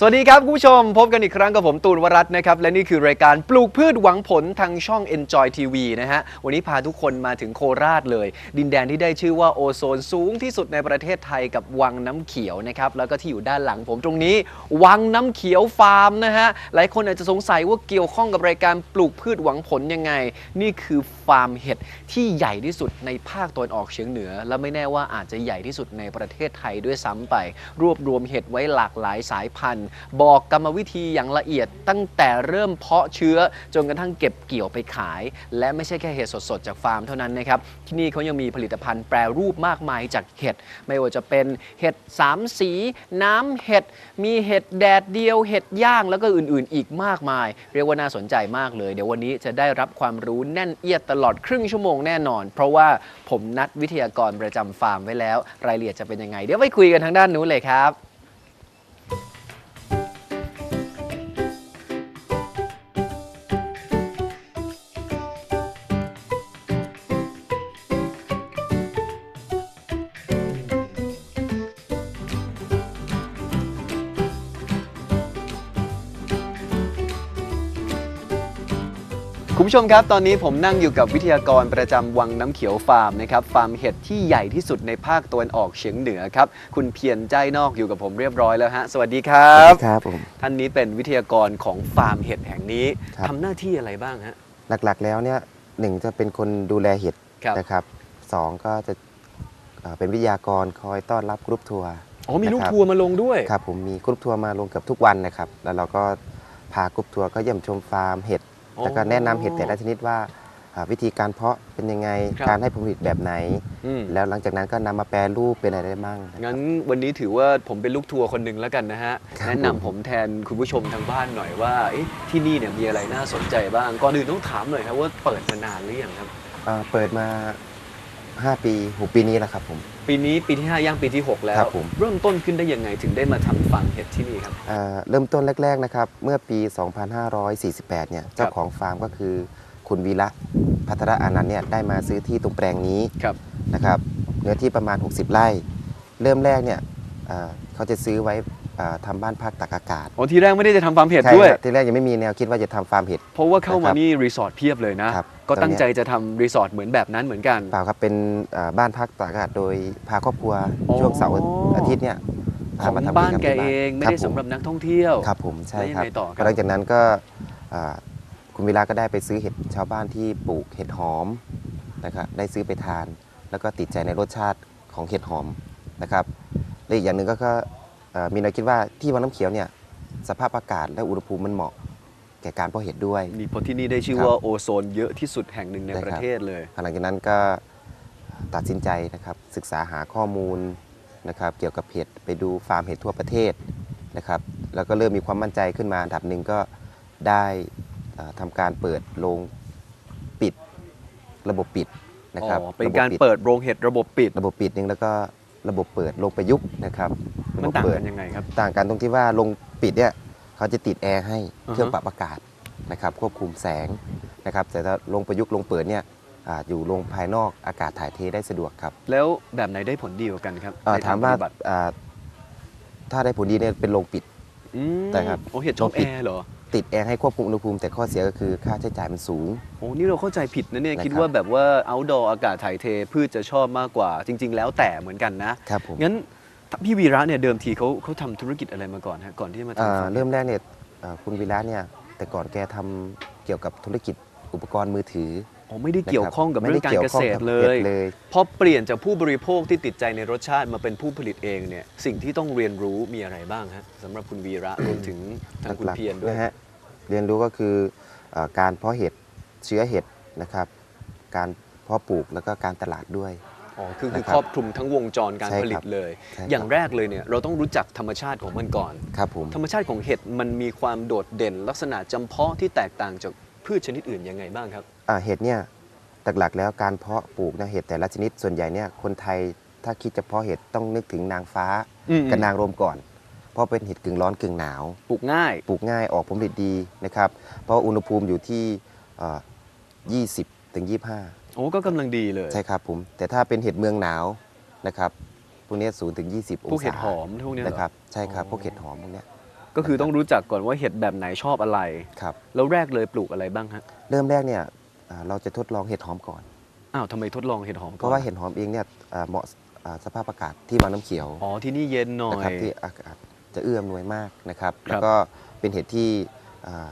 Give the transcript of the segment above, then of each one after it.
สวัสดีครับคุณผู้ชม พบกันอีกครั้งกับผมตูนวรัตน์นะครับ และนี่คือรายการปลูกพืชหวังผลทางช่อง Enjoy TV นะฮะ วันนี้พาทุกคนมาถึงโคราชเลย ดินแดนที่ได้ชื่อว่าโอโซนสูงที่สุดในประเทศไทยกับวังน้ำเขียวนะครับ แล้วก็ที่อยู่ด้านหลังผมตรงนี้ วังน้ำเขียวฟาร์มนะฮะ หลายคนอาจจะสงสัยว่าเกี่ยวข้องกับรายการปลูกพืชหวังผลยังไง นี่คือฟาร์มเห็ดที่ใหญ่ที่สุดในภาคตะวันออกเฉียงเหนือ และไม่แน่ว่าอาจจะใหญ่ที่สุดในประเทศไทยด้วยซ้ำไป รวบรวมเห็ดไว้หลากหลายสายพันธุ์บอกกรรมวิธีอย่างละเอียดตั้งแต่เริ่มเพาะเชื้อจนกระทั่งเก็บเกี่ยวไปขาย และไม่ใช่แค่เห็ดสดๆ จากฟาร์มเท่านั้นนะครับที่นี่เขายังมีผลิตภัณฑ์แปรรูปมากมายจากเห็ดไม่ว่าจะเป็นเห็ดสามสี น้ำเห็ดมีเห็ดแดดเดียวเห็ดย่างแล้วก็อื่นๆ อีกมากมาย เรียกว่าน่าสนใจมากเลย เดี๋ยววันนี้จะได้รับความรู้แน่นเอียดตลอดครึ่งชั่วโมงแน่นอน เพราะว่าผมนัดวิทยากรประจำฟาร์มไว้แล้ว รายละเอียดจะเป็นยังไง เดี๋ยวไปคุยกันทางด้านนู้นเลยครับ คุณผู้ชมครับ ตอนนี้ผมนั่งอยู่กับวิทยากรประจำวังน้ำเขียวฟาร์มนะครับ ฟาร์มเห็ดที่ใหญ่ที่สุดในภาคตะวันออกเฉียงเหนือครับ คุณเพียรใจนอกอยู่กับผมเรียบร้อยแล้วฮะ สวัสดีครัสวับสดีครับผม ท่านนี้เป็นวิทยากรของฟาร์มเห็ดแห่งนี้ครับ ทำหน้าที่อะไรบ้างฮะ หลักๆ แล้วเนี่ยหนึ่งจะเป็นคนดูแลเห็ดครับ นะครับสองก็จะเอ่อเป็นวิทยากรคอยต้อนรับกรุ๊ปทัวร์อ๋อมีลูกนะครับทัวร์มาลงด้วย ครับผมมีกรุ๊ปทัวร์มาลงเกือบทุกวันนะครับ แล้วเราก็พากรุ๊ปทัวร์ก็เยี่ยมชมฟาร์มเห็ดอ๋อ แล้วก็แนะนำเห็ดแต่ละชนิดว่าอ่าวิธีการเพาะเป็นยังไงครับการให้ผลผลิตแบบไหนอืมแล้วหลังจากนั้นก็นำมาแปรรูปเป็นอะไรได้บ้างนะครับงั้นวันนี้ถือว่าผมเป็นลูกทัวร์คนหนึ่งแล้วกันนะฮะครับแนะนำผมแทนคุณผู้ชมทางบ้านหน่อยว่าเอ๊ะที่นี่เนี่ยมีอะไรน่าสนใจบ้าง ก่อนอื่นต้องถามหน่อยครับว่าเปิดมานานหรือยังครับอ่าเปิดมา 5 ปี6ปีนี้แล้วครับผม ปีนี้ปีที่ 5 ย่างปีที่ 6 แล้ว ครับผม เริ่มต้นขึ้นได้ยังไงถึงได้มาทำฟาร์มเห็ดที่นี่ครับอ่าเริ่มต้นแรก ๆ นะครับ เมื่อปี 2548 เนี่ย เจ้าของฟาร์มก็คือ คุณวีระพัทรอานันต์เนี่ย ได้มาซื้อที่ตรงแปลงนี้ครับ นะครับ เนื้อที่ประมาณ 60 ไร่ เริ่มแรกเนี่ยอ่าเขาจะซื้อไว้อ่าทำบ้านพักตากอากาศอ๋อทีแรกไม่ได้จะทำฟาร์มเห็ดใช่ด้วย ครับที่แรกยังไม่มีแนวคิดว่าจะทำฟาร์มเห็ด เพราะว่าเข้ามานะครับนี่รีสอร์ทเพียบเลยนะครับ ก็ตั้งตอนเนี้ยใจจะทำรีสอร์ทเหมือนแบบนั้นเหมือนกัน เปล่าครับเป็นอ่าบ้านพักตากอากาศโดยพาครอบครัวอ๋อ ช่วงเสาร์อาทิตย์เนี่ยขพาองมาทำบ้านจรรมแกที่เองไม่คได้ผสำหรับนักท่องเที่ยว ครับผมใช่แล้วยังครับไงต่อครับ หลังจากนั้นก็อ่าคุณวิลาก็ได้ไปซื้อเห็ดชาวบ้านที่ปลูกเห็ดหอมนะครับได้ซื้อไปทาน แล้วก็ติดใจในรสชาติของเห็ดหอมนะครับและอีกอย่างหนึ่งก็ก็เอ่อมีแนวคิดว่าที่วังน้ำเขียวเนี่ยสภาพอากาศและอุณหภูมิมันเหมาะ แก่การเพาะเห็ดด้วย นี่เพราะที่นี่ได้ชื่อครับว่าโอโซนเยอะที่สุดแห่งหนึ่งในใช่ประครับเทศเลย หลังจากนั้นก็ตัดสินใจนะครับศึกษาหาข้อมูลนะครับเกี่ยวกับเห็ดไปดูฟาร์มเห็ดทั่วประเทศนะครับแล้วก็เริ่มมีความมั่นใจขึ้นมาอันดับหนึ่งก็ได้เอ่อทำการเปิดโรงปิดระบบปิดนะครับอ๋อเป็นะบบการดเปิดโรงเห็ดระบบปิด ระบบปิดหนึ่งแล้วก็ระบบเปิดโรงประยุกต์นะครับระมันบบต่างเปิกัด นยังไงครับ ต่างกันตรงที่ว่าโรงปิดเนี่ย เขาจะติดแอร์ให้อือฮะเครื่องปรับอากาศนะครับควบคุมแสงนะครับแต่ถ้าโรงประยุกต์โรงเปิดเนี่ยอ่าอยู่โรงภายนอกอากาศถ่ายเทได้สะดวกครับ แล้วแบบไหนได้ผลดีกว่ากันครับเอ่อในทถางมว่าปฏิบัติอ่าถ้าได้ผลดีเนี่ยเป็นโรงปิดอืมแต่ครับโอ้เห็ดชอบลองปิแอดร์เหรอติดแอร์ให้ควบคุมอุณหภูมิแต่ข้อเสียก็คือค่าใช้จ่ายมันสูง โอ้นี่เราเข้าใจผิดนะเนี่ยนะครับคิดว่าแบบว่า outdoor อากาศถ่ายเทพืชจะชอบมากกว่าจริง ๆ แล้วแต่เหมือนกันนะครับผมงั้น พี่วีระเนี่ยเดิมทีเขาเขาทำธุรกิจอะไรมาก่อนฮะก่อนที่จะมาอ่าทำฟาร์มเริ่มแรกเนี่ยอ่าคุณวิระเนี่ยแต่ก่อนแกทำเกี่ยวกับธุรกิจอุปกรณ์มือถืออ๋อไม่ได้เกี่ยวข้องกับไม่เรื่ได้องการเกี่ยวเกข้องษตกัรบเลเห็ยดเลยพอเปลี่ยนจากผู้บริโภคที่ติดใจในรสชาติมาเป็นผู้ผลิตเองเนี่ยสิ่งที่ต้องเรียนรู้มีอะไรบ้างฮะสำหรับคุณวีระรวมถึงทางคุณหลักๆเพียรด้วย นะฮะเรียนรู้ก็คือเอ่อการเพาะเห็ดเชื้อเห็ดนะครับ การเพาะปลูกแล้วก็การตลาดด้วย อ๋อคือคือนะครับครอบคลุมทั้งวงจรการใช่ผลิครัตบเลย ใช่ครับ อย่างแรกเลยเนี่ยเราต้องรู้จักธรรมชาติของมันก่อน ครับผม ธรรมชาติของเห็ดมันมีความโดดเด่น ลักษณะจำเพาะที่แตกต่างจากพืชชนิดอื่นยังไงบ้างครับ อ่าเห็ดเนี่ยหลักๆแล้วการเพาะปลูกนะเห็ดแต่ละชนิดส่วนใหญ่เนี่ยคนไทยถ้าคิดจะเพาะเห็ดต้องนึกถึงนางฟ้าอืม กับนางรมก่อน เพราะเป็นเห็ดกึ่งร้อนกึ่งหนาว ปลูกง่าย ปลูกง่ายออกผลผลิตดีนะครับ เพราะอุณหภูมิอยู่ที่เอ่อ20ถึง25 โอ้ก็กำลังดีเลยใช่ครับผม แต่ถ้าเป็นเห็ดเมืองหนาวนะครับพวกเนี้ศูนย์ถึง20องศาพวกเห็ดหอมพวกเนี้ยเหรอนะครับใช่ครับอ๋อพวกเห็ดหอมพวกเนี้ยก็คือต้องรู้จักก่อนว่าเห็ดแบบไหนชอบอะไร ครับแล้วแรกเลยปลูกอะไรบ้างฮะเริ่มแรกเนี่ยอ่าเราจะทดลองเห็ดหอมก่อน อ้าวทำไมทดลองเห็ดหอมก่อนเพราะว่าเห็ดหอมเองเนี่ยอ่าเหมาะอ่าสภาพอากาศที่วังน้ำเขียว อ๋อที่นี่เย็นหน่อนะครับยที่อากาศจะเอื้ออำนวยมากนะครับ ครับ แล้วก็เป็นเห็ดที่อ่า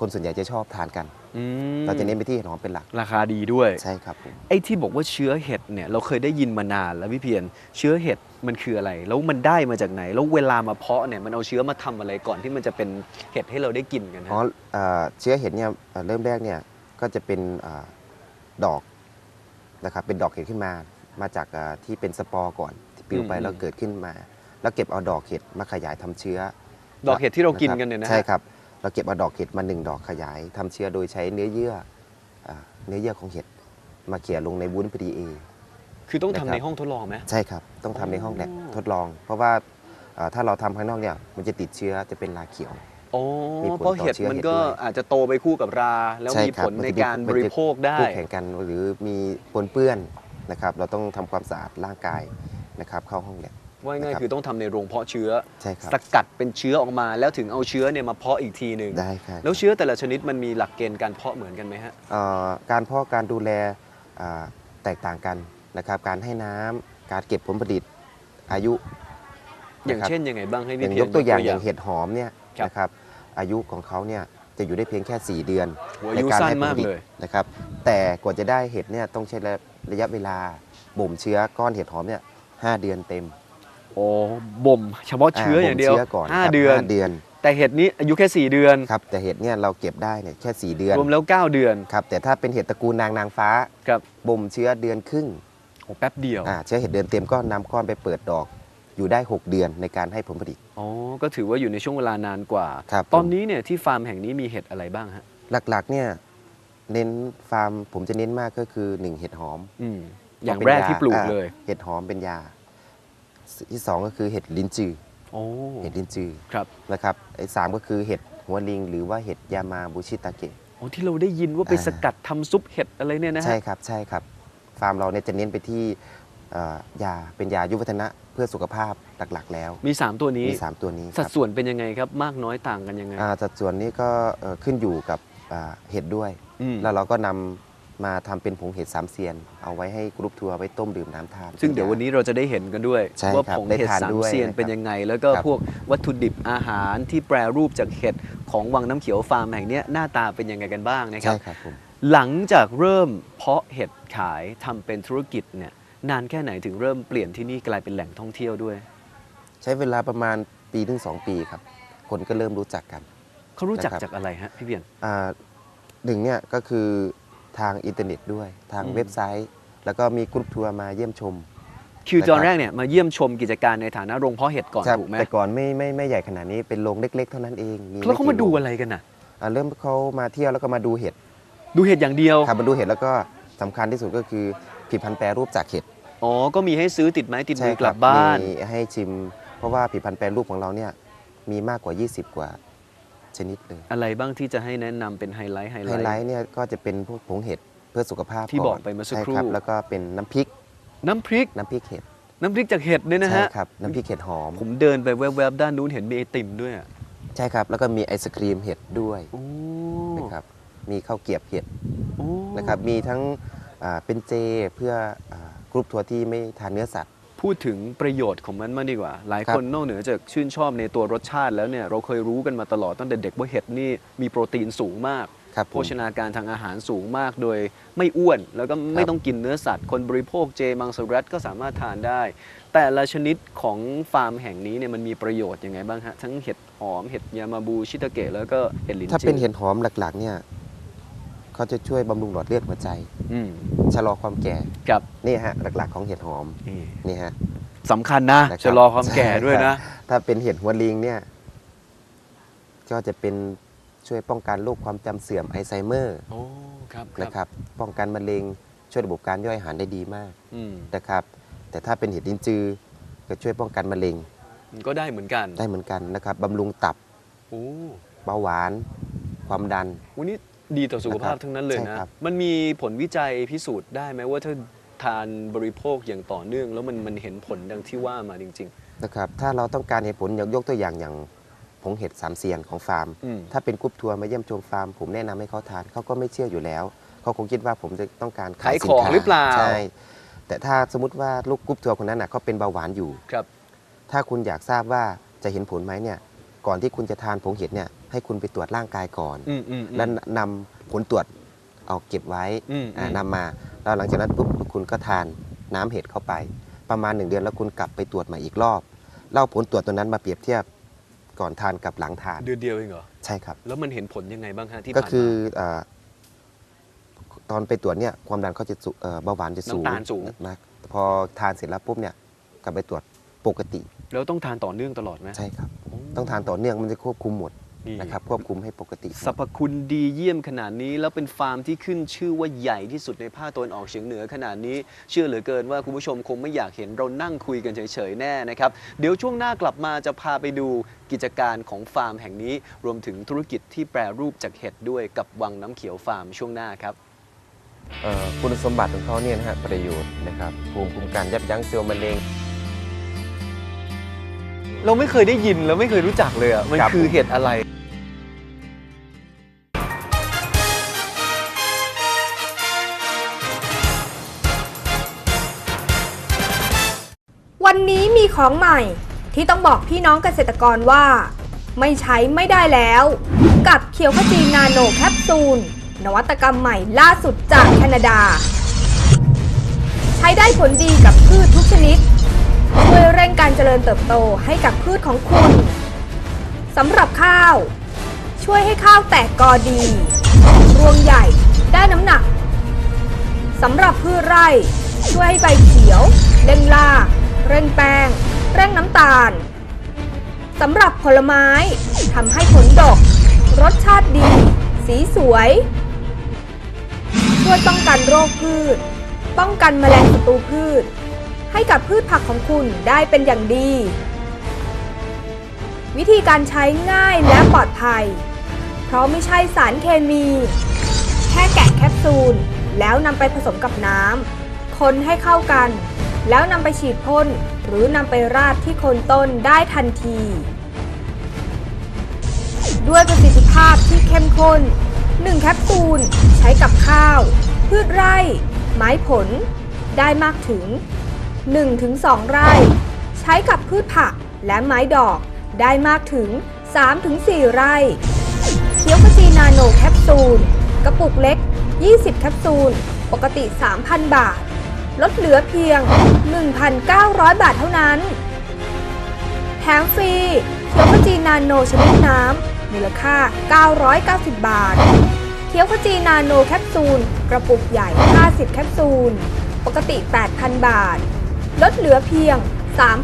คนส่วนใหญ่จะชอบทานกัน อืมเราจะเน้นไปที่เห็ดหอมเป็นหลัก ราคาดีด้วย ใช่ครับผมไอ้ที่บอกว่าเชื้อเห็ดเนี่ยเราเคยได้ยินมานานแล้วพี่เพียรเชื้อเห็ดมันคืออะไร แล้วมันได้มาจากไหน แล้วเวลามาเพาะเนี่ยมันเอาเชื้อมาทำอะไรก่อนที่มันจะเป็นเห็ดให้เราได้กินกันฮะ อ๋ออ่าเชื้อเห็ดเนี่ยอ่าเริ่มแรกเนี่ยก็จะเป็นอาดอกนะครับเป็นดอกเห็ดขึ้นมา มาจากอ่าที่เป็นสปอร์ก่อนที่ปลิวไปแล้วเกิดขึ้นมา แล้วเก็บเอาดอกเห็ดมาขยายทำเชื้อ ดอกเห็ดที่เรากินกันเนี่ยนะฮะ ใช่ครับ เราเก็บเอาดอกเห็ดมาหนึ่งดอกขยายทำเชื้อโดยใช้เนื้อเยื่ออ่าเนื้อเยื่อของเห็ดมาเขี่ยลงในวุ้น PDA คือต้องทำนะครับในห้องทดลองไหมใช่ครับ ต้องทำในห้องแลบอ๋อทดลอง เพราะว่าอ่าถ้าเราทำข้างนอกเนี่ยมันจะติดเชื้อจะเป็นราเขียวโอ้มีผลเพราะเห็ดต่อเชื้อมันเห็ดก็ด้วยอาจจะโตไปคู่กับรา แล้วใช่มีครัผบลมันในจะมีการมันบจะริโภคได้คู่แข่งกันหรือมีปนเปื้อนนะครับ เราต้องทำความสะอาดร่างกายนะครับ เข้าห้องแลบ ว่าง่ายนะครับคือต้องทำในโรงเพาะเชื้อ ใช่ครับ สกัดเป็นเชื้อออกมา แล้วถึงเอาเชื้อเนี่ยมาเพาะอีกทีหนึ่งได้ครับแล้วเชื้อแต่ละชนิดมันมีหลักเกณฑ์การเพาะเหมือนกันไหมฮะ เอ่อการเพาะการดูแลอ่าแตกต่างกันนะครับ การให้น้ำการเก็บผลผลิตอายุอย่างนะครับเช่นยังไงบ้างให้อพี่ย่างเพียยรกตัวอย่างอย่างเห็ดหอมเนี่ยครับ นะครับอายุของเขาเนี่ยจะอยู่ได้เพียงแค่ 4 เดือนโอ้อาในยุการสั้นให้ผลมากผลิตเลย นะครับแต่กว่าจะได้เห็ดเนี่ยต้องใช้ระยะเวลาบ่มเชื้อก้อนเห็ดหอมเนี่ยห้าเดือนเต็มโอ้บ่มเฉพาะเชื้ออย่างเดียวบ่มก่อนห้าครับเดือน ห้าเดือนแต่เห็ดนี้อายุแค่ 4 เดือน ครับแต่เห็ดเนี่ยเราเก็บได้เนี่ยแค่4เดือนรวมแล้ว 9 เดือนครับแต่ถ้าเป็นเห็ดตระกูลนางนางฟ้าครับบ่มเชื้อเดือนครึ่งโอ้แป๊บเดียวอ่าเชื้อเห็ดเดือนเต็มก็นำก้อนไปเปิดดอก อยู่ได้ 6 เดือนในการให้ผลผลิตอ๋อก็ถือว่าอยู่ในช่วงเวลานานกว่า ครับตอนผมนี้เนี่ยที่ฟาร์มแห่งนี้มีเห็ดอะไรบ้างฮะหลักๆเนี่ยเน้นฟาร์มผมจะเน้นมากก็คือ 1 เห็ดหอมอืมอย่างเป็นแรกที่ปลูกอ่าเลยเห็ดหอมเป็นยา ที่สองก็คือเห็ดลิ้นจือโอ้เห็ดลิ้นจือครับนะครับไอ้สามก็คือเห็ดหัวลิง หรือว่าเห็ดยามาบูชิตาเกะโอ้ที่เราได้ยินว่าไปอ่าสกัดทำซุปเห็ดอะไรเนี่ยนะฮะใช่ครับใช่ครับ ฟาร์มเราเนี่ยจะเน้นไปที่เอ่อยาเป็นยายุวัฒนะเพื่อสุขภาพหลักๆ แล้ว มี 3 ตัวนี้มี3ตัวนี้คสัดรับส่วนเป็นยังไงครับมากน้อยต่างกันยังไงอ่าสัดส่วนนี้ก็เอ่อขึ้นอยู่กับอ่าเห็ดด้วยอืมแล้วเราก็นำ มาทำเป็นผงเห็ดสามเซียน เอาไว้ให้กรุ๊ปทัวร์ไว้ต้มดื่มน้ำทาน ซึ่งเดี๋ยววันนี้เราจะได้เห็นกันด้วย ใช่ว่าครับผงได้เห็ดทานสามด้วยเซียนนะครับเป็นยังไง แล้วก็ครับ พวกวัตถุดิบอาหารที่แปรรูปจากเห็ดของวังน้ำเขียวฟาร์มแห่งเนี้ยหน้าตาเป็นยังไงกันบ้างนะครัใช่บ ครับผมหลังจากเริ่มเพาะเห็ดขายทำเป็นธุรกิจเนี่ยนานแค่ไหนถึงเริ่มเปลี่ยนที่นี่กลายเป็นแหล่งท่องเที่ยวด้วยใช้เวลาประมาณปีถึงสองปีครับ คนก็เริ่มรู้จักกัน เขารู้จักนะครับ จากอะไรฮะพี่เบียน อ่าหนึ่งเนี่ยก็คือ ทางอินเทอร์เน็ตด้วยทางอืมเว็บไซต์ แล้วก็มีกรุ๊ปทัวร์มาเยี่ยมชมคือตอนนะครับแรกเนี่ยมาเยี่ยมชมกิจการในฐานะโรงเพาะเห็ดก่อนครับถูกไหมแต่ก่อนไม่ไม่ไม่ใหญ่ขนาดนี้เป็นโรงเล็ก ๆ เท่านั้นเองแล้วเขามาไกี่ดูโรงอะไรกันน่ะอ่าเริ่มเขามาเที่ยวแล้วก็มาดูเห็ดดูเห็ดอย่างเดียวครับมาดูเห็ดแล้วก็สำคัญที่สุดก็คือผลิตภัณฑ์แปรรูปจากเห็ดอ๋อ ก็มีให้ซื้อติดไม้ติดมือกลับครับ้านมีให้ชิม เพราะว่าผลิตภัณฑ์แปรรูปของเราเนี่ยมีมากกว่า 20 กว่า ชนิดเลยอะไรบ้างที่จะให้แนะนำเป็นไฮไลท์ไฮไฮไลไลท์ท์เนี่ยก็จะเป็นพวกผงเห็ดเพื่อสุขภาพที่นบอกไปเมื่อสักครู่ใช่รับแล้วก็เป็นน้ำพริกน้ำพริก น้ำพริกเห็ดน้ำพริกจากเห็ดเนี่ยนะใช่ฮะ ครับน้ำพริกเห็ดหอมผมเดินไปแวบๆด้านนู้นเห็นมีไอติมด้วยอะใช่ครับ แล้วก็มีไอศครีมเห็ดด้วยโอ้นะครับมีข้าวเกรียบเห็ดโอ้นะครับมีทั้งอ่าเป็นเจเพื่ออากรุ๊ปทัวร์ที่ไม่ทานเนื้อสัตว์ พูดถึงประโยชน์ของมันมากดีกว่า หลายครับคนนอกเหนือจากชื่นชอบในตัวรสชาติแล้วเนี่ยเราเคยรู้กันมาตลอดตั้งแต่เด็กว่าเห็ดนี่มีโปรตีนสูงมากครับผโภมชนาการทางอาหารสูงมากโดยไม่อ้วน แล้วก็ไม่ครับต้องกินเนื้อสัตว์ คนบริโภคเจมังสวิรัตก็สามารถทานได้ แต่ละชนิดของฟาร์มแห่งนี้เนี่ยมันมีประโยชน์ยังไงบ้างฮะทั้งเห็ดหอมเห็ดยามาบูชิตาเกะแล้วก็เห็ดลินจืถ้าเป็นเห็ดหอมหลักๆเนี่ย เขาจะช่วยบำรุงหลอดเลือดหัวใจอืมชะลอความแก่กับนี่ฮะหลักๆของเห็ดหอมนี่นี่ฮะ สำคัญนะนะครับชะลอความแก่ด้วยนะถ้าเป็นเห็ดหัวลิงเนี่ย ก็จะเป็นช่วยป้องกันโรคความจำเสื่อมไอไซเมอร์โอ้ครับคนะรับครับ ป้องกันมะเร็งช่วยระบบการย่อยอาหารได้ดีมากอืมนะครับ แต่ถ้าเป็นเห็ดลิ้นจือ ก็ช่วยป้องกันมะเร็งมันก็ได้เหมือนกันได้เหมือนกันนะครับบำรุงตับโอ้เบาหวาน ความดัน วันนี้ ดีต่อสุขภาพนะครับทั้งนั้นเลยใช่นะครับมันมีผลวิจัยพิสูจน์ได้ไหมว่าถ้าทานบริโภคอย่างต่อเนื่อง แล้วมันมันเห็นผลดังที่ว่ามาจริงนะครับถ้าเราต้องการเห็นผลอย่างยกตัวอย่างอย่างผงเห็ดสามเซียนของฟาร์มอืมถ้าเป็นกรุ๊ปทัวร์มาเยี่ยมชมฟาร์ม ผมแนะนำให้เขาทานเขาก็ไม่เชื่ออยู่แล้ว เขาคงคิดว่าผมจะต้องการขายสินของค้หรือเปล่าใช่แต่ถ้าสมมติว่าลูกกรุ๊ปทัวร์คนนั้นน่ะเขาเป็นเบาหวานอยู่ครับ ถ้าคุณอยากทราบว่าจะเห็นผลไหมเนี่ย ก่อนที่คุณจะทานผงเห็ดเนี่ยให้คุณไปตรวจร่างกายก่อน อืมอืมอืม แล้วนำผลตรวจเอาเก็บไว้อืมอ่าอืม นำมาแล้วหลังจากนั้นปุ๊บคุณก็ทานน้ำเห็ดเข้าไป ประมาณหนึ่งเดือนแล้วคุณกลับไปตรวจใหม่อีกรอบเล่าผลตรวจตัวนั้นมาเปรียบเทียบก่อนทานกับหลังทานเดือนเดียวเองเหรอ ใช่ครับ แล้วมันเห็นผลยังไงบ้างฮะที่ก็ผ่านมาคืออาตอนไปตรวจเนี่ยความดันเขาจะสูเอ่อเบาหวานจะสูงน้ำตาลสูง นะพอทานเสร็จแล้วปุ๊บเนี่ยกลับไปตรวจปกติ แล้วต้องทานต่อเนื่องตลอดไหมใช่ครับ ต้องทานต่อเนื่องมันจะควบคุมหมดนี่นะครับควบคุมให้ปกติสรรพคุณดีเยี่ยมขนาดนี้ แล้วเป็นฟาร์มที่ขึ้นชื่อว่าใหญ่ที่สุดในภาคตะวันออกเฉียงเหนือขนาดนี้ เชื่อเหลือเกินว่าคุณผู้ชมคงไม่อยากเห็นเรานั่งคุยกันเฉยๆแน่นะครับ เดี๋ยวช่วงหน้ากลับมาจะพาไปดูกิจการของฟาร์มแห่งนี้ รวมถึงธุรกิจที่แปรรูปจากเห็ดด้วยกับวังน้ำเขียวฟาร์มช่วงหน้าครับเอ่อคุณสมบัติของเขาเนี่ยนะฮะประโยชน์นะครับภูมิคุ้มกันยับยั้งเซลล์มะเร็ง เราไม่เคยได้ยินแล้วไม่เคยรู้จักเลยอะมันครับ คือเห็ดอะไร วันนี้มีของใหม่ที่ต้องบอกพี่น้องเกษตรกรว่า ไม่ใช้ไม่ได้แล้ว กับเขียวขจีนาโนแคปซูล นวัตกรรมใหม่ล่าสุดจากแคนาดา ใช้ได้ผลดีกับพืชทุกชนิด ช่วยเร่งการเจริญเติบโตให้กับพืชของคุณสำหรับข้าว ช่วยให้ข้าวแตกกอดี รวงใหญ่ได้น้ำหนักสำหรับพืชไร่ ช่วยให้ใบเขียวเร่งรากเร่งแป้ง เร่งน้ำตาลสำหรับผลไม้ทำให้ผลดก รสชาติดี สีสวย ช่วยป้องกันโรคพืช ป้องกันแมลงศัตรูพืช ให้กับพืชผักของคุณได้เป็นอย่างดี วิธีการใช้ง่ายและปลอดภัย เพราะไม่ใช่สารเคมี แค่แกะแคปซูล แล้วนำไปผสมกับน้ำคนให้เข้ากัน แล้วนำไปฉีดพ่นหรือนำไปราดที่โคนต้นได้ทันที ด้วยประสิทธิภาพที่เข้มข้น 1 แคปซูล ใช้กับข้าว พืชไร่ ไม้ผล ได้มากถึง 1-2 ไร่ ใช้กับพืชผักและไม้ดอกได้มากถึง 3-4 ไร่เคี้ยวขจีนาโนแคปซูล กระปุกเล็ก 20 แคปซูล ปกติ 3,000 บาท ลดเหลือเพียง 1,900 บาทเท่านั้น แถมฟรีเคี้ยวขจีนาโนชนิดน้ำมูลค่า 990 บาท เคี้ยวขจีนาโนแคปซูล กระปุกใหญ่ 50 แคปซูล ปกติ 8,000 บาท ลดเหลือเพียง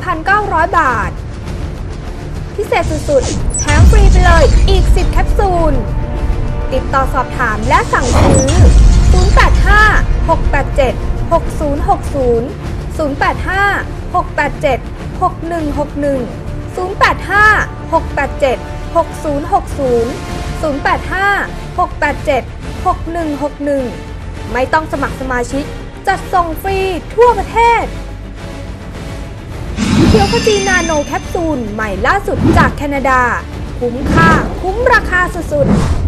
3,900 บาท พิเศษสุดๆ แถมฟรีไปเลยอีก 10 แคปซูล ติดต่อสอบถามและสั่งซื้อ 085 687 6060 085 687 6161 085 687 6060 085 687 6161 ไม่ต้องสมัครสมาชิก จัดส่งฟรีทั่วประเทศ คียวขจีนาโนแคปซูลใหม่ล่าสุดจากแคนาดา คุ้มค่า คุ้มราคาสุดๆ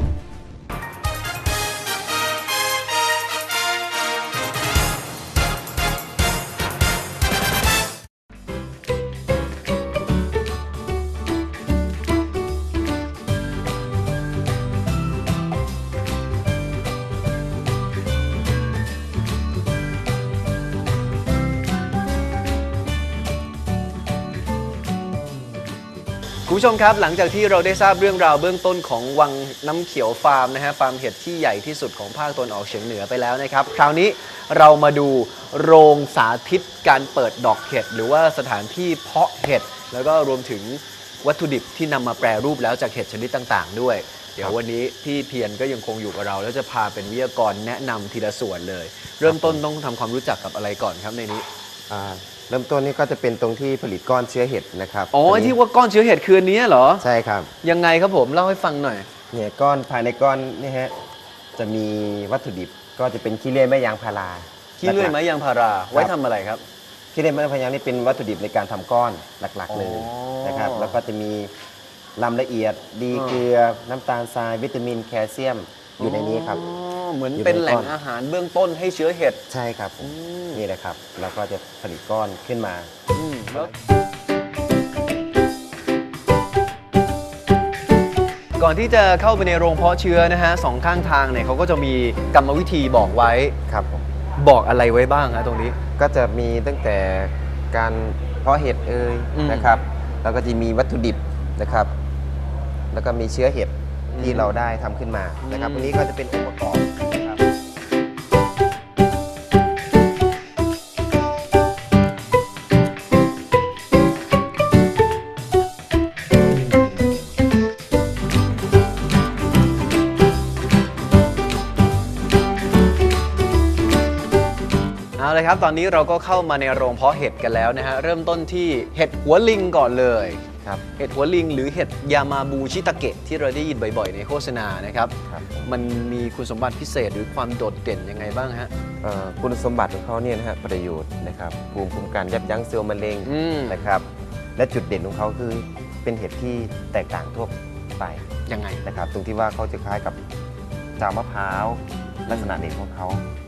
คุณผู้ชมครับหลังจากที่เราได้ทราบเรื่องราวเบื้องต้นของวังน้ำเขียวฟาร์มนะฮะฟาร์มเห็ดที่ใหญ่ที่สุดของภาคตะวันออกเฉียงเหนือไปแล้วนะครับ คราวนี้เรามาดูโรงสาธิตการเปิดดอกเห็ด หรือว่าสถานที่เพาะเห็ด แล้วก็รวมถึงวัตถุดิบที่นำมาแปรรูปแล้วจากเห็ดชนิดต่างๆ ด้วย เดี๋ยววันนี้พี่เพียรก็ยังคงอยู่กับเรา แล้วจะพาเป็นวิทยากรแนะนำทีละส่วนเลย เริ่มต้นต้องทำความรู้จักกับอะไรก่อนครับในนี้ อ่า เริ่มต้นนี่ก็จะเป็นตรงที่ผลิตก้อนเชื้อเห็ดนะครับอ๋อตัวนี้ที่ว่าก้อนเชื้อเห็ดคืออันนี้เหรอ ใช่ครับยังไงครับผมเล่าให้ฟังหน่อย เนี่ยก้อนภายในก้อนนี่ฮะจะมีวัตถุดิบก็จะเป็นขี้เลื่อยไม้ยางพาราขี้เลื่อยไม้ยางพารา ไว้ทำอะไรครับขี้เลื่อยไม้พายางนี่เป็นวัตถุดิบในการทำก้อนหลัก ๆ เลยอ๋อนะครับ แล้วก็จะมีลำละเอียดดีเกลือน้ำตาลทรายวิตามินแคลเซียมอยู่ในนี้ครับ อ๋อ เหมือนอยู่ในเป็นแหล่งก้อนอาหารเบื้องต้นให้เชื้อเห็ดใช่ครับผมอืมนี่แหละครับ แล้วก็จะผลิตก้อนขึ้นมาอืมแล้วก่อนที่จะเข้าไปในโรงเพาะเชื้อนะฮะสองข้างทางเนี่ยเขาก็จะมีกรรมวิธีบอกไว้ครับผมบอกอะไรไว้บ้างฮะตรงนี้ก็จะมีตั้งแต่การเพาะเห็ดเอ่ยอืมนะครับ แล้วก็จะมีวัตถุดิบนะครับ แล้วก็มีเชื้อเห็ด ที่อืมเราได้ทำขึ้นมานะครับอืมวันนี้ก็จะเป็นองค์ประกอบนะครับเอาเลยครับ ตอนนี้เราก็เข้ามาในโรงเพาะเห็ดกันแล้วนะฮะ เริ่มต้นที่เห็ดหัวลิงก่อนเลย ครับเห็ดหัวลิงหรือเห็ดยามาบูชิตาเกะที่เราได้ยินบ่อยๆ ในโฆษณานะครับครับผม มันมีคุณสมบัติพิเศษหรือความโดดเด่นยังไงบ้างฮะเอ่อคุณสมบัติของเขาเนี่ยนะฮะประโยชน์นะครับภูมิคุ้มกันยับยั้งเซลล์มะเร็งอืมนะครับ และจุดเด่นของเขาคือเป็นเห็ดที่แตกต่างทั่วไปยังไง นะครับ ตรงที่ว่าเขาจะคล้ายกับจาวมะพร้าว ลักษณะเด่นของเขา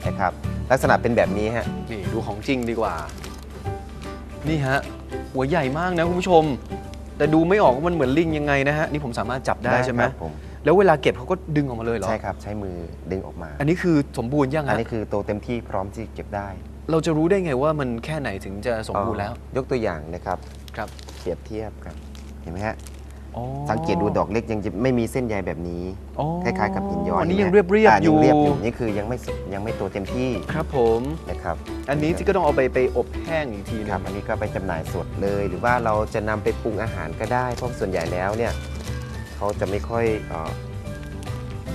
นะครับ ลักษณะเป็นแบบนี้ฮะนี่ดูของจริงดีกว่า นี่ฮะ หัวใหญ่มากนะคุณผู้ชม แต่ดูไม่ออกว่ามันเหมือนลิงยังไงนะฮะนี่ผมสามารถจับได้ใช่ไหมครับผมแล้วเวลาเก็บเขาก็ดึงออกมาเลยเหรอใช่ครับ ใช้มือดึงออกมา อันนี้คือสมบูรณ์ยังอันฮะนี้คือโตเต็มที่พร้อมที่เก็บได้เราจะรู้ได้ไงว่ามันแค่ไหนถึงจะสมบูรณ์แล้วเอ่อยกตัวอย่างนะครับ ครับ เปรียบเทียบครับ เห็นไหมฮะ อ๋อสังเกตดูดอกเล็กยังจะไม่มีเส้นใยแบบนี้ อ๋อคล้ายๆกับหินย้อยอันนี้ห็ยังไหมเรียบเรียบอ่าอยู่ งเรียบอยู่นี่คือยังไม่สุดยังไม่โตเต็มที่ครับผม นะครับอันนี้ที่ก็ต้องเอาไปไปอบแห้งอีกทีหนึครับงอันนี้ก็ไปจำหน่ายสดเลย หรือว่าเราจะนำไปปรุงอาหารก็ได้เพราะส่วนใหญ่แล้วเนี่ยเขาจะไม่ค่อยเอ่อ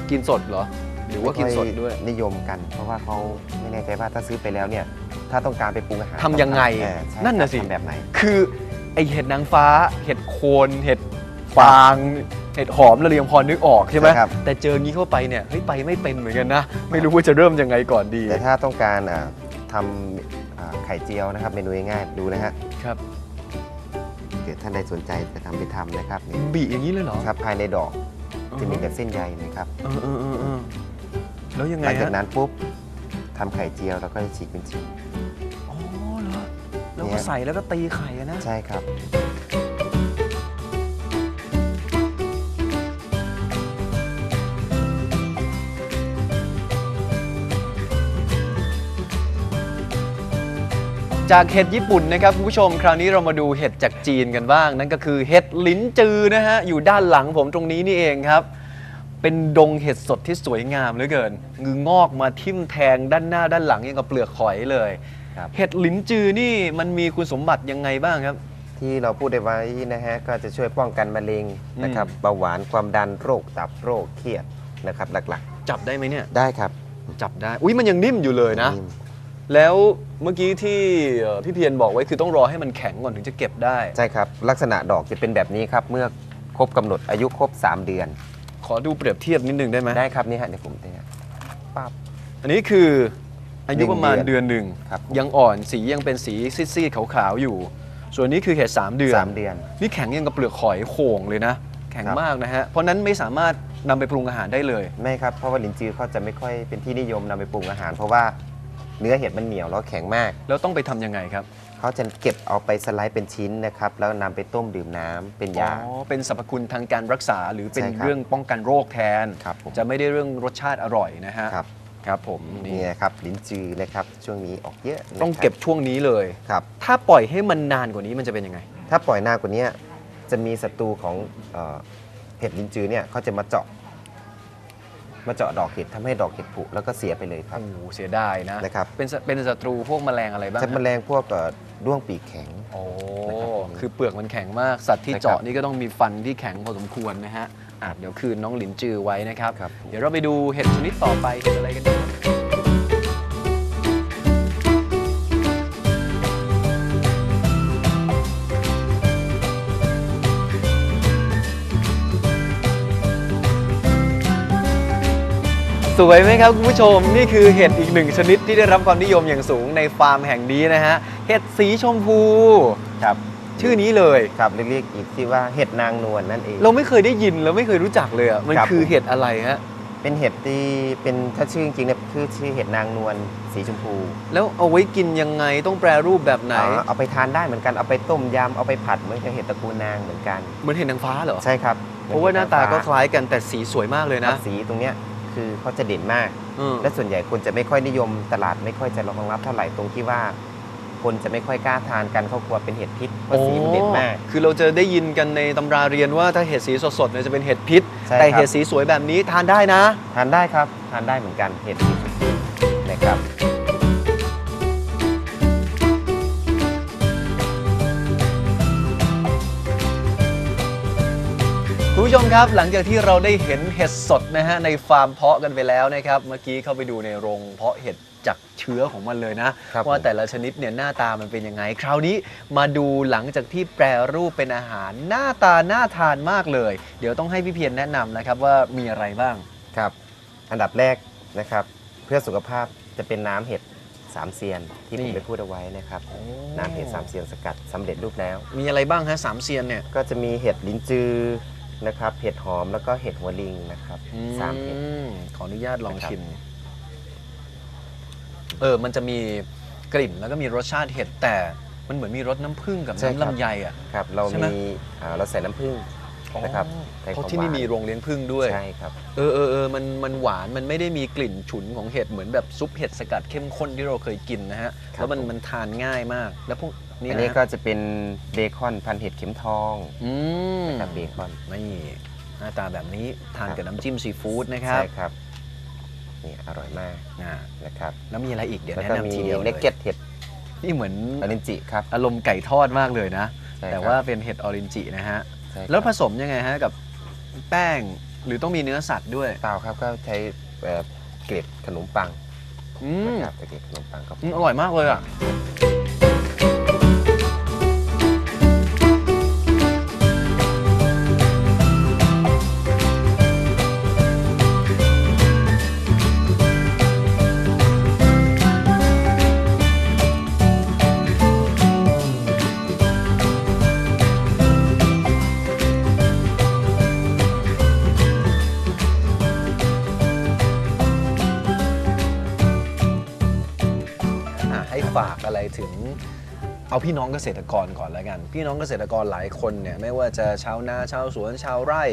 กินสดเหรอ หรือว่ากินสดด้วย ไม่ค่อนิยมกัน เพราะว่าเขาไม่แน่ใจว่าถ้าซื้อไปแล้วเนี่ยถ้าต้องการไปปรุงอาหารทำยังไงเออใช่นั่นน่ะสิ ทำแบบไหน คือไอเห็ดนางฟ้า เห็ดโคนเห็ด ฟางเห็ดหอมเราเรียงพอนึกออกใช่ไหมใช่ครับ แต่เจองี้เข้าไปเนี่ยเฮ้ยไปไม่เป็นเหมือนกันนะ ไม่รู้ว่าจะเริ่มยังไงก่อนดีแต่ถ้าต้องการอ่าทำอ่าไข่เจียวนะครับเมนูง่ายๆดูนะฮะครับเกิดท่านใดสนใจจะทำไปทำนะครับนี่บีอย่างนี้เลยเหรอครับภายในดอกจะมีแต่เส้นใยนะครับเออเออเออเออแล้วยังหไงลังจากฮะนั้นปุ๊บทำไข่เจียวแล้วก็ฉีกเป็นชิ้น อ๋อเหรอแล้วเนี่ก็ย ใส่แล้วก็ตีไข่อะนะ ใช่ครับ จากเห็ดญี่ปุ่นนะครับคุณผู้ชมคราวนี้เรามาดูเห็ดจากจีนกันบ้าง นั่นก็คือเห็ดลิ้นจือนะฮะอยู่ด้านหลังผมตรงนี้นี่เองครับ เป็นดงเห็ดสดที่สวยงามเหลือเกินงืองอกมาทิ่มแทงด้านหน้าด้านหลังยังกับเปลือกหอยเลยครับ เห็ดลิ้นจือนี่มันมีคุณสมบัติยังไงบ้างครับ ที่เราพูดได้ไว้นะฮะก็จะช่วยป้องกันมะเร็งนะครับเบาหวานความดันโรคตับโรคเครียดนะครับหลักจับได้ไหมเนี่ย ๆ ได้ครับ จับได้ อุ้ยมันยังนิ่มอยู่เลยนะ นิ่ม แล้วเมื่อกี้ที่เอ่อพี่เพียรบอกไว้คือต้องรอให้มันแข็งก่อนถึงจะเก็บได้ ใช่ครับ ลักษณะดอกจะเป็นแบบนี้ครับเมื่อครบกำหนดอายุครบ 3 เดือน ขอดูเปรียบเทียบนิดนึงได้ไหมได้ครับนี่ฮะเดี๋ยวผมเนี่ยปั๊บอันนี้คืออายุประมาณหนึ่งเดืเดืออนนหนึ่งครับผมยังอ่อนสียังเป็นสีซีดๆขาวๆอยู่ ส่วนนี้คือเห็ดสามเดือน สามเดือน นี่แข็งยังกับเปลือกหอยโข่งเลยนะ แข็งครับ มากนะฮะ เพราะนั้นไม่สามารถนำไปปรุงอาหารได้เลย ไม่ครับเพราะว่าลินจือเขาจะไม่ค่อยเป็นที่นิยมนำไปปรุงอาหาร เพราะว่า เนื้อเห็ดมันเหนียวแล้วแข็งมาก แล้วต้องไปทำยังไงครับเขาจะเก็บเอาไปสไลด์เป็นชิ้นนะครับ แล้วนำไปต้มดื่มน้ำเป็นอ๋ยาอเป็นสรรพคุณทางการรักษา หรือเป็นใช่ครับเรื่องป้องกันโรคแทน ครับผม จะไม่ได้เรื่องรสชาติอร่อยนะฮะครับครับผมนี่นี่ครับลินจือนะครับช่วงนี้ออกเยอะนะครับต้องเก็บช่วงนี้เลย ครับ ถ้าปล่อยให้มันนานกว่านี้มันจะเป็นยังไง ถ้าปล่อยนานกว่านี้จะมีศัตรูของเอ่อเห็ดลินจือเนี่ยเขาจะมาเจาะ มาเจาะดอกเห็ดทำให้ดอกเห็ดผุแล้วก็เสียไปเลยครับ โอ้โหเสียดายนะนะครับ เป็นสเป็นศัตรูพวกแมลงอะไรบ้างจะแมฮะลงพวกเอ่อด้วงปีกแข็ง โอ้นะครับผมคือเปลือกมันแข็งมากสัตว์ที่นะครับเจาะนี่ก็ต้องมีฟันที่แข็งพอสมควรนะฮะอะเดี๋ยวคืนน้องหลินจือไว้นะครับ ครับ เดี๋ยวเราไปดูเห็ดชนิดต่อไปเห็ดอะไรกันดีครับ สวยไหมครับคุณผู้ชมนี่คือเห็ดอีกหนึ่งชนิดที่ได้รับความนิยมอย่างสูงในฟาร์มแห่งนี้นะฮะเห็ดสีชมพู ครับชื่อนี้เลยครับเรียกอีกที่ว่าเห็ดนางนวลนั่นเอง เราไม่เคยได้ยินเราไม่เคยรู้จักเลยอะมันครับ คือเห็ดอะไรฮะเป็นเห็ดที่เป็นถ้าชื่อจริงๆเนี่ยคือชื่อเห็ดนางนวลสีชมพูแล้วเอาไว้กินยังไงต้องแปรรูปแบบไหน อ๋อเอาไปทานได้เหมือนกันเอาไปต้มยำเอาไปผัดเหมือนกับเห็ดตระกูลนางเหมือนกัน เหมือนเห็ดนางฟ้าเหรอใช่ครับเพราะว่าหน้าตาก็คล้ายกันแต่สีสวยมากเลยนะนะสีตรงเนี้ย คือเขาจะเด่นมากเออและส่วนใหญ่คนจะไม่ค่อยนิยมตลาดไม่ค่อยจะรองรับเท่าไหร่ตรงที่ว่า คนจะไม่ค่อยกล้าทานกันเขากลัวเป็นเห็ดพิษเพราะสีมันเด่นมาก คือเราจะได้ยินกันในตำราเรียนว่าถ้าเห็ดสีสดๆเนี่ยจะเป็นเห็ดพิษ ใช่แต่ครับ เห็ดสีสวยแบบนี้ทานได้นะ ทานได้ครับ ทานได้เหมือนกันเห็ดสีชมพูน คุณผู้ชมครับ หลังจากที่เราได้เห็นเห็ดสดนะฮะในฟาร์มเพาะกันไปแล้วนะครับ เมื่อกี้เข้าไปดูในโรงเพาะเห็ดจากเชื้อของมันเลยนะ ครับว่าผม แต่ละชนิดเนี่ยหน้าตามันเป็นยังไง คราวนี้มาดูหลังจากที่แปรรูปเป็นอาหารหน้าตาน่าทานมากเลย เดี๋ยวต้องให้พี่เพียรแนะนำนะครับว่ามีอะไรบ้าง ครับ อันดับแรกนะครับ เพื่อสุขภาพจะเป็นน้ำเห็ดสามเซียนที่ผมนี่ได้พูดเอาไว้นะครับ น้ำเห็ดสามเซียนสกัดสำเร็จรูปแล้ว มีอะไรบ้างฮะสามเซียนเนี่ย ก็จะมีเห็ดลิ้นจือ นะครับเห็ดหอมแล้วก็เห็ดหัวลิงนะครับสามเห็ด อืมขออนุญาตลองนะครับ ชิม เออ มันจะมีกลิ่นแล้วก็มีรสชาติเห็ดแต่ มันเหมือนมีรสน้ำผึ้งกับน้ำลำไยอะ ครับเราใช่ไหม มีอ่าเราใส่น้ำผึ้ง นะครับอ๋อใส่เพราะความที่นี่หวานมีโรงเลี้ยงผึ้งด้วย ใช่ครับ เออเออเออมันมันหวานมันไม่ได้มีกลิ่นฉุนของเห็ดเหมือนแบบซุปเห็ดสกัดเข้มข้นที่เราเคยกินนะฮะ ครับแล้วมันผม มันทานง่ายมาก แล้วพวกนี้อันนะนี้ฮะก็จะเป็นเบคอนพันเห็ดเข็มทองอืมนะครับเบคอน นี่หน้าตาแบบนี้ทานครับกับน้ำจิ้มซีฟู้ดนะครับใช่ครับนี่อร่อยมากอ่านะครับ แล้วมีอะไรอีกเดี๋ยวแล้วแนะก็มีนำทีเดียวเลเนยกเก็ตเห็ดนี่เหมือนออรินจิครับอารมณ์ไก่ทอดมากเลยนะ ใช่แต่ครับว่าเป็นเห็ดออรินจินะฮะ ใช่ครับ แล้วผสมยังไงฮะกับแป้งหรือต้องมีเนื้อสัตว์ด้วยเปล่าครับก็ใช้เอ่อเกล็ดขนมปังอืมนะครับเกล็ดขนมปังครับ อืมอร่อยมากเลยอะอะ เอาพี่น้องเกษตรกรก่อนแล้วกัน พี่น้องเกษตรกรหลายคนเนี่ยไม่ว่าจะชาวนาชาวสวนชาวไร่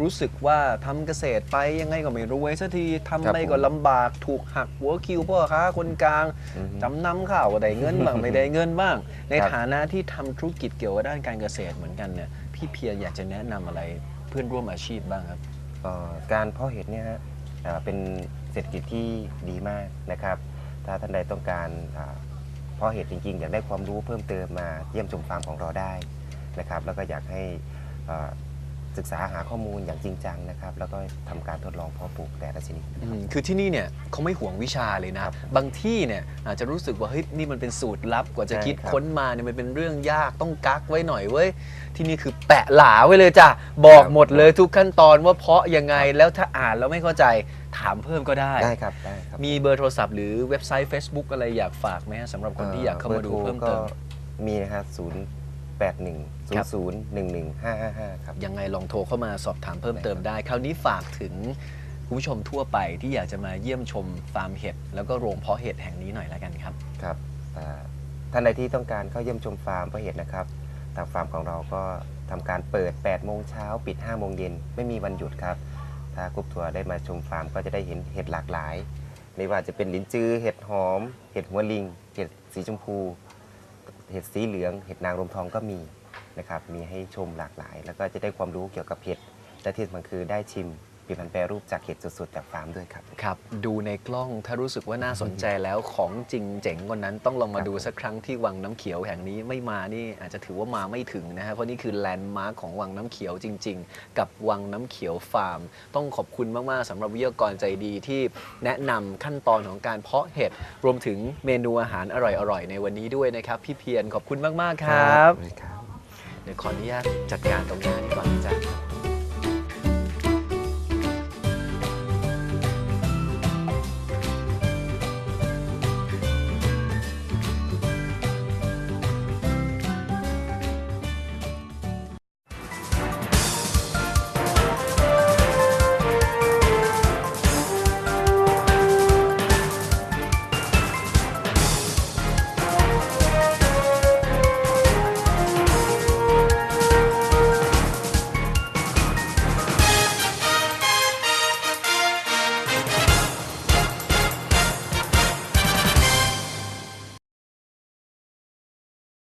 รู้สึกว่าทำเกษตรไปยังไงก็ไม่รวยสักทีทำไปก็ลำบาก ถูกหักหัวคิวพ่อค้าคนกลางอือฮึจำนำข้าวก็ได้เงินบ้างไม่ได้เงินบ้าง ในครับฐานะที่ทำธุรกิจเกี่ยวกับด้านการเกษตรเหมือนกันเนี่ยพี่เพียรอยากจะแนะนำอะไรเพื่อนร่วมอาชีพบ้างครับเอ่อการเพาะเห็ดเนี่ยฮะอ่าเป็นเศรษฐกิจที่ดีมากนะครับ ถ้าท่านใดต้องการอ่า เพาะเห็ดจริงๆ อยากได้ความรู้เพิ่มเติมมาเยี่ยมชมฟาร์มของเราได้นะครับ แล้วก็อยากให้อ่าศึกษาหาข้อมูลอย่างจริงจังนะครับ แล้วก็ทำการทดลองเพาะปลูกแต่ละชนิดอืมคือที่นี่เนี่ยเขาไม่ห่วงวิชาเลยนะครับบางที่เนี่ยอาจจะรู้สึกว่าเฮ้ยนี่มันเป็นสูตรลับกว่าจะใช่คิดครับค้นมาเนี่ยมันเป็นเรื่องยากต้องกักไว้หน่อยเว้ยที่นี่คือแปะหลาไว้เลยจ้ะบอกครับหมดเลยทุกขั้นตอนว่าเพาะยังไงแล้วถ้าอ่านแล้วไม่เข้าใจ ถามเพิ่มก็ได้ ได้ครับได้ครับมีเบอร์โทรศัพท์หรือเว็บไซต์ Facebook อะไรอยากฝากไหมฮะสำหรับคนที่อยากเข้ามาดูเพิ่มเติม บอร์โทรก็มีนะครับ0 8 1ครับ0 0 1 1 5 5 5 ครับ ยังไงลองโทรเข้ามาสอบถามเพิ่มเติมได้ คราวนี้ฝากถึงคุณผู้ชมทั่วไปที่อยากจะมาเยี่ยมชมฟาร์มเห็ดแล้วก็โรงเพาะเห็ดแห่งนี้หน่อยแล้วกันครับ ครับอ่าท่านใดที่ต้องการเข้าเยี่ยมชมฟาร์มเพราะเห็ดนะครับ ทางฟาร์มของเราก็ทำการเปิด 8 โมงเช้า ปิด 5 โมงเย็น ไม่มีวันหยุดครับ ถ้ากรุ๊ปทัวร์ได้มาชมฟาร์มก็จะได้เห็นเห็ดหลากหลาย ไม่ว่าจะเป็นลิ้นจือ เห็ดหอม เห็ดหัวลิง เห็ดสีชมพู เห็ดสีเหลือง เห็ดนางรมทองก็มีนะครับ มีให้ชมหลากหลาย แล้วก็จะได้ความรู้เกี่ยวกับเห็ด และที่สำคัญคือได้ชิม ผลิตภัณฑ์แปรรูปจากเห็ดสดๆจากฟาร์มด้วยครับ ครับ ดูในกล้องถ้ารู้สึกว่าน่าสนใจแล้วของจริงเจ๋งกว่านั้น ต้องลองมาครับดูสักครั้งที่วังน้ำเขียวแห่งนี้ไม่มานี่อาจจะถือว่ามาไม่ถึงนะฮะเพราะนี่คือแลนด์มาร์คของวังน้ำเขียวจริง ๆ กับวังน้ำเขียวฟาร์ม ต้องขอบคุณมากๆสำหรับวิทยากรใจดีที่แนะนำขั้นตอนของการเพาะเห็ดรวมถึงเมนูอาหารอร่อยๆในวันนี้ด้วยนะครับ พี่เพียรขอบคุณมากๆครับครับเดี๋ยวขออนุญาตจัดการตรงหน้านี้ก่อนนะจ๊ะ